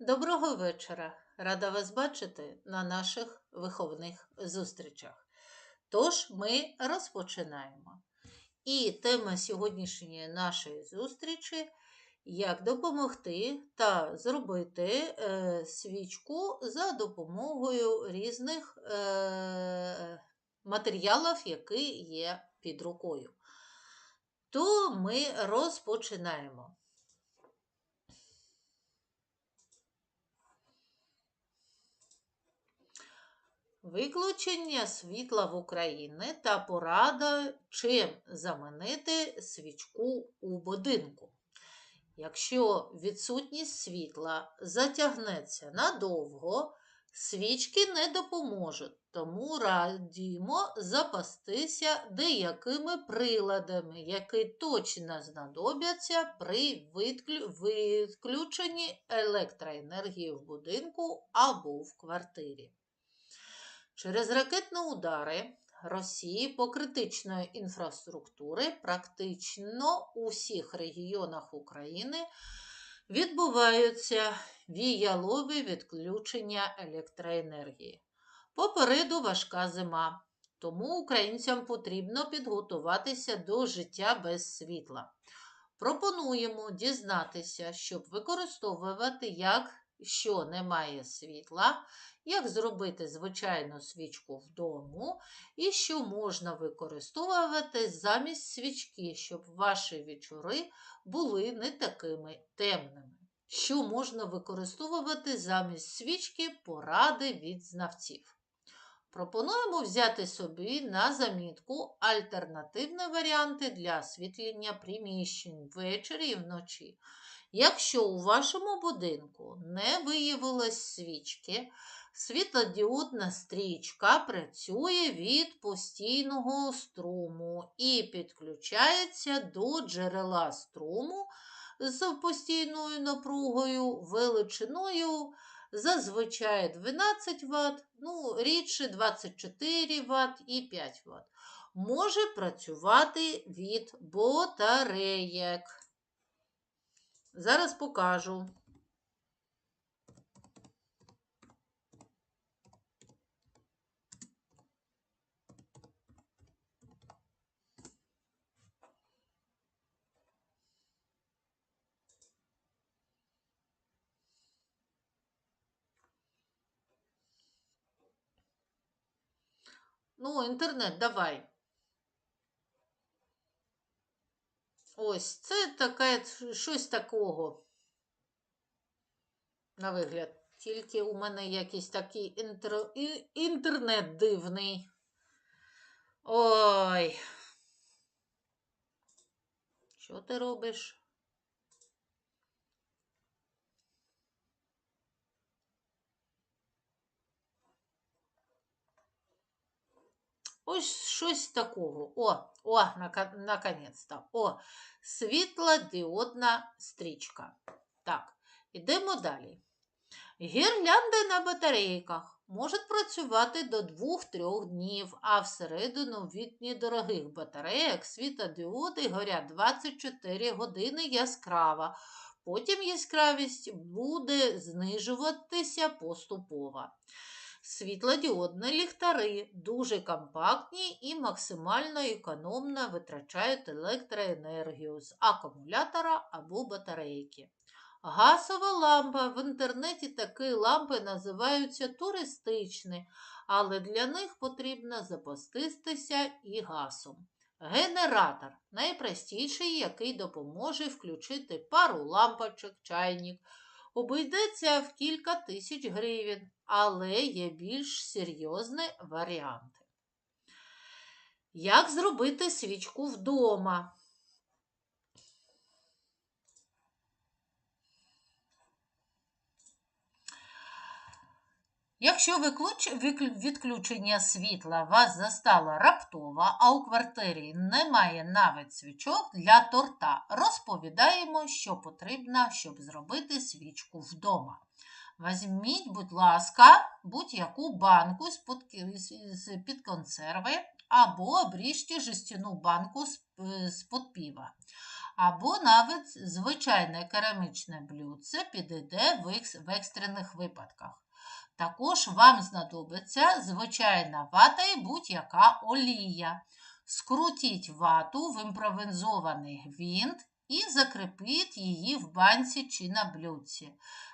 Доброго вечора! Рада вас бачити на наших виховних зустрічах. Тож ми розпочинаємо. І тема сьогоднішньої нашої зустрічі як допомогти та зробити е, свічку за допомогою різних е, матеріалів, які є під рукою. То ми розпочинаємо. Виключення світла в Україні та порада, чим замінити свічку у будинку. Якщо відсутність світла затягнеться надовго, свічки не допоможуть, тому радімо запастися деякими приладами, які точно знадобляться при відключенні електроенергії в будинку або в квартирі. Через ракетні удари Росії по критичної інфраструктури практично у всіх регіонах України відбуваються віялові відключення електроенергії. Попереду важка зима, тому українцям потрібно підготуватися до життя без світла. Пропонуємо дізнатися, щоб використовувати як що немає світла, як зробити звичайну свічку вдома, і що можна використовувати замість свічки, щоб ваші вечори були не такими темними. Що можна використовувати замість свічки поради від знавців. Пропонуємо взяти собі на замітку альтернативні варіанти для освітлення приміщень ввечері і вночі. Якщо у вашому будинку не виявилось свічки, світлодіодна стрічка працює від постійного струму і підключається до джерела струму з постійною напругою, величиною зазвичай 12 Вт, ну, рідше 24 Вт і 5 Вт. Може працювати від батареєк. Зараз покажу. Ну, інтернет, давай. Ось, це таке щось такого. На вигляд. Тільки у мене якийсь такий інтер... інтернет дивний. Ой. Що ти робиш? Ось щось такого. О, о, наконець-то. О, світлодіодна стрічка. Так, ідемо далі. Гірлянди на батарейках можуть працювати до 2-3 днів, а всередину від недорогих батарейок світлодіоди горять 24 години яскраво. Потім яскравість буде знижуватися поступово. Світлодіодні ліхтари дуже компактні і максимально економно витрачають електроенергію з акумулятора або батарейки. Газова лампа. В інтернеті такі лампи називаються туристичні, але для них потрібно запаститися і газом. Генератор найпростіший, який допоможе включити пару лампочок, чайник. Обійдеться в кілька тисяч гривень, але є більш серйозні варіанти. Як зробити свічку вдома? Якщо відключення світла вас застало раптово, а у квартирі немає навіть свічок для торта, розповідаємо, що потрібно, щоб зробити свічку вдома. Візьміть, будь ласка, будь-яку банку з-під консерви або обріжте жестяну банку з-під піва. Або навіть звичайне керамічне блюдце підійде в екстрених випадках. Також вам знадобиться звичайна вата і будь-яка олія. Скрутіть вату в імпровізований гвинт і закріпіть її в банці чи на блюдці.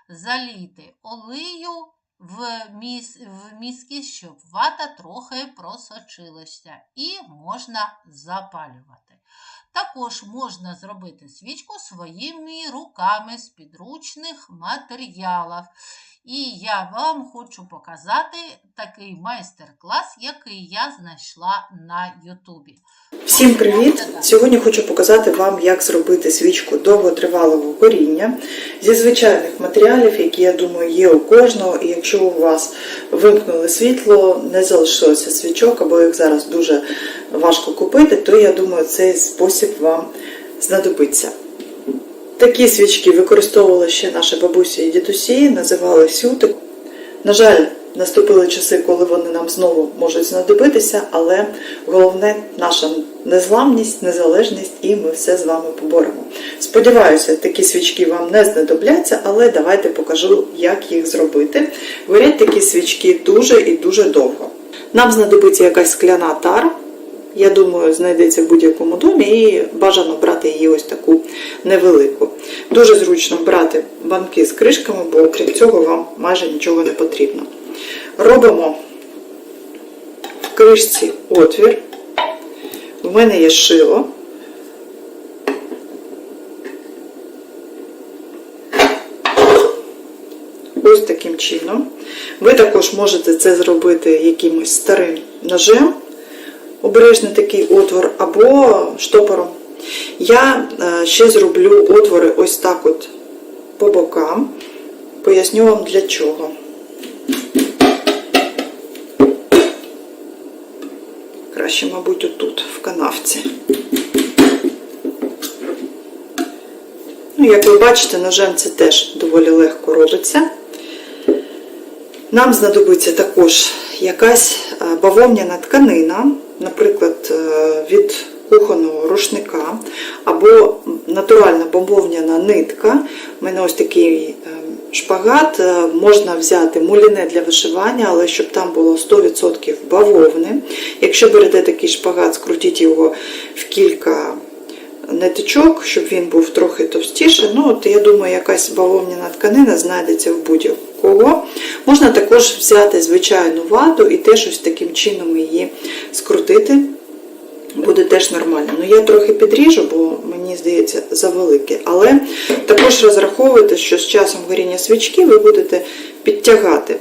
Залійте олею в, міс... в мізки, щоб вата трохи просочилася і можна запалювати. Також можна зробити свічку своїми руками з підручних матеріалів. І я вам хочу показати такий майстер-клас, який я знайшла на Ютубі. Всім привіт! Сьогодні хочу показати вам, як зробити свічку довготривалого горіння зі звичайних матеріалів, які, я думаю, є у кожного. І якщо у вас вимкнули світло, не залишилося свічок, або їх зараз дуже важко купити, то я думаю, цей спосіб вам знадобиться. Такі свічки використовували ще наші бабусі і дідусі, називали сютик. На жаль, наступили часи, коли вони нам знову можуть знадобитися, але головне наша незламність, незалежність, і ми все з вами поборемо. Сподіваюся, такі свічки вам не знадобляться, але давайте покажу, як їх зробити. Горять такі свічки дуже і дуже довго. Нам знадобиться якась скляна тара. Я думаю, знайдеться в будь-якому домі і бажано брати її ось таку невелику. Дуже зручно брати банки з кришками, бо окрім цього вам майже нічого не потрібно. Робимо в кришці отвір. У мене є шило. Ось таким чином. Ви також можете це зробити якимось старим ножем, обережний такий отвор, або штопором. Я е, ще зроблю отвори ось так от по бокам. Поясню вам для чого. Краще, мабуть, отут, в канавці. Ну, як ви бачите, ножем це теж доволі легко робиться. Нам знадобиться також якась е, бавовняна тканина, наприклад, е, від кухонного рушника, або натуральна бавовняна нитка. У мене ось такий е, шпагат. Можна взяти муліне для вишивання, але щоб там було 100% бавовни. Якщо берете такий шпагат, скрутіть його в кілька ниточок, щоб він був трохи товстіше. Ну, от я думаю, якась бавовняна тканина знайдеться в будь-кого. Можна також взяти звичайну вату і теж ось таким чином її скрутити. Буде теж нормально. Ну, я трохи підріжу, бо мені здається завелике. Але також розраховуйте, що з часом горіння свічки ви будете підтягати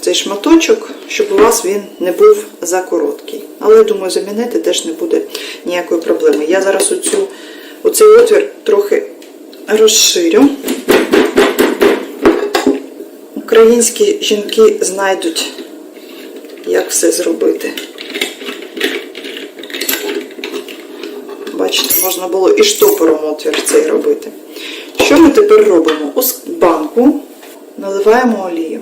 цей шматочок, щоб у вас він не був за короткий. Але думаю, замінити теж не буде ніякої проблеми. Я зараз оцю, оцей отвір трохи розширю. Українські жінки знайдуть, як все зробити. Бачите, можна було і штопором отвір цей робити. Що ми тепер робимо? У банку наливаємо олію.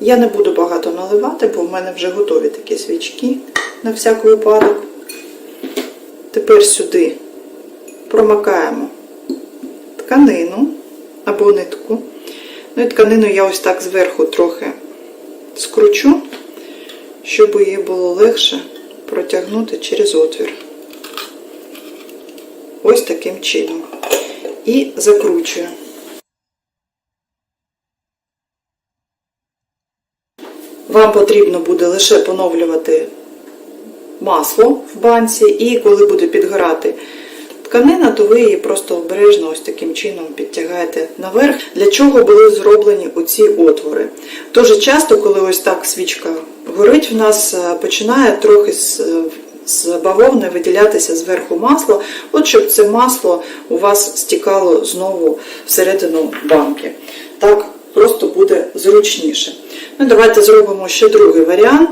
Я не буду багато наливати, бо в мене вже готові такі свічки на всяк випадок. Тепер сюди промикаємо тканину або нитку. Ну і тканину я ось так зверху трохи скручу, щоб її було легше протягнути через отвір. Ось таким чином. І закручую. Вам потрібно буде лише поновлювати масло в банці, і коли буде підгорати тканина, то ви її просто обережно ось таким чином підтягаєте наверх. Для чого були зроблені оці отвори? Дуже часто, коли ось так свічка горить, в нас е, починає трохи з, з бавовни виділятися зверху масло, от щоб це масло у вас стікало знову всередину банки. Так просто буде зручніше. Ну, Давайте зробимо ще другий варіант.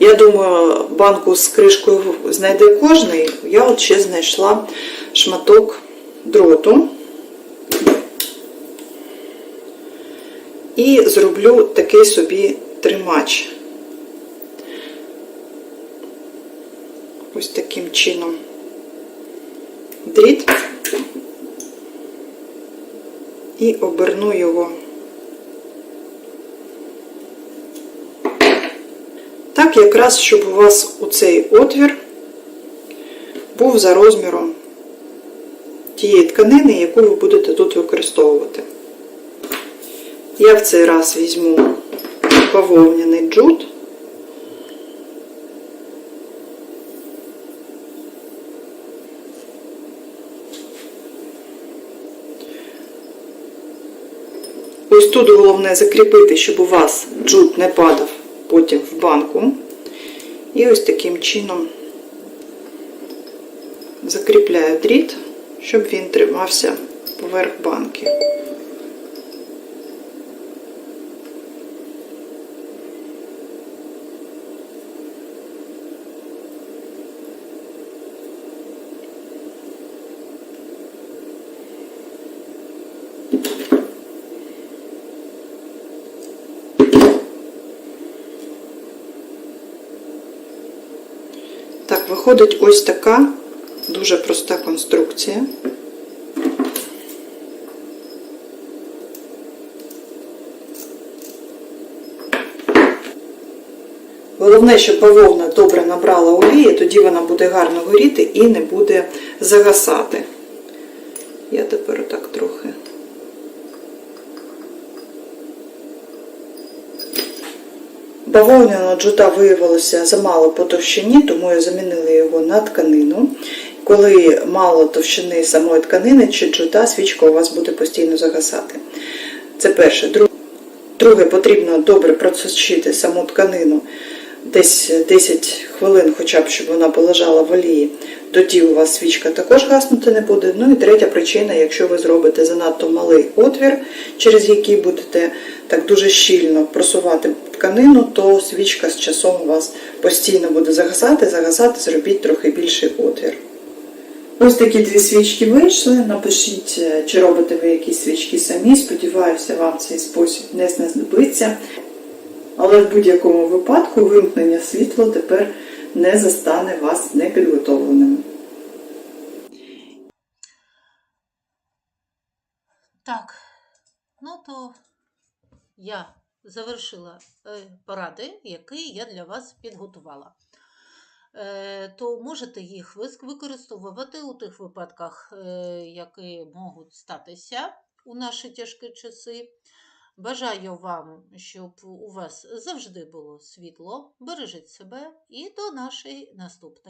Я думаю, банку з кришкою знайде кожний. Я от ще знайшла шматок дроту. І зроблю такий собі тримач. ось таким чином дріт і оберну його так, якраз, щоб у вас у цей отвір був за розміром тієї тканини, яку ви будете тут використовувати. Я в цей раз візьму бавовняний джут. Ось тут головне закріпити, щоб у вас джут не падав потім в банку. І ось таким чином закріпляю дріт, щоб він тримався поверх банки. Виходить ось така дуже проста конструкція. Головне, щоб бавовна добре набрала олії, тоді вона буде гарно горіти і не буде загасати. Я тепер отак трохи. Бавовняного джута виявилося замало по товщині, тому я замінила його на тканину. Коли мало товщини самої тканини чи джута, свічка у вас буде постійно загасати. Це перше. Друге, потрібно добре просочити саму тканину десь 10 хвилин, хоча б щоб вона полежала в олії. Тоді у вас свічка також гаснути не буде. Ну і третя причина, якщо ви зробите занадто малий отвір, через який будете так дуже щільно просувати тканину, то свічка з часом у вас постійно буде загасати, загасати, зробіть трохи більший отвір. Ось такі дві свічки вийшли. Напишіть, чи робите ви якісь свічки самі. Сподіваюся, вам цей спосіб не знадобиться. Але в будь-якому випадку вимкнення світла тепер не застане вас непідготовленими. Так, ну то я завершила е, поради, які я для вас підготувала. Е, То можете їх використовувати у тих випадках, е, які можуть статися у наші тяжкі часи. Бажаю вам, щоб у вас завжди було світло. Бережіть себе і до нашої наступної.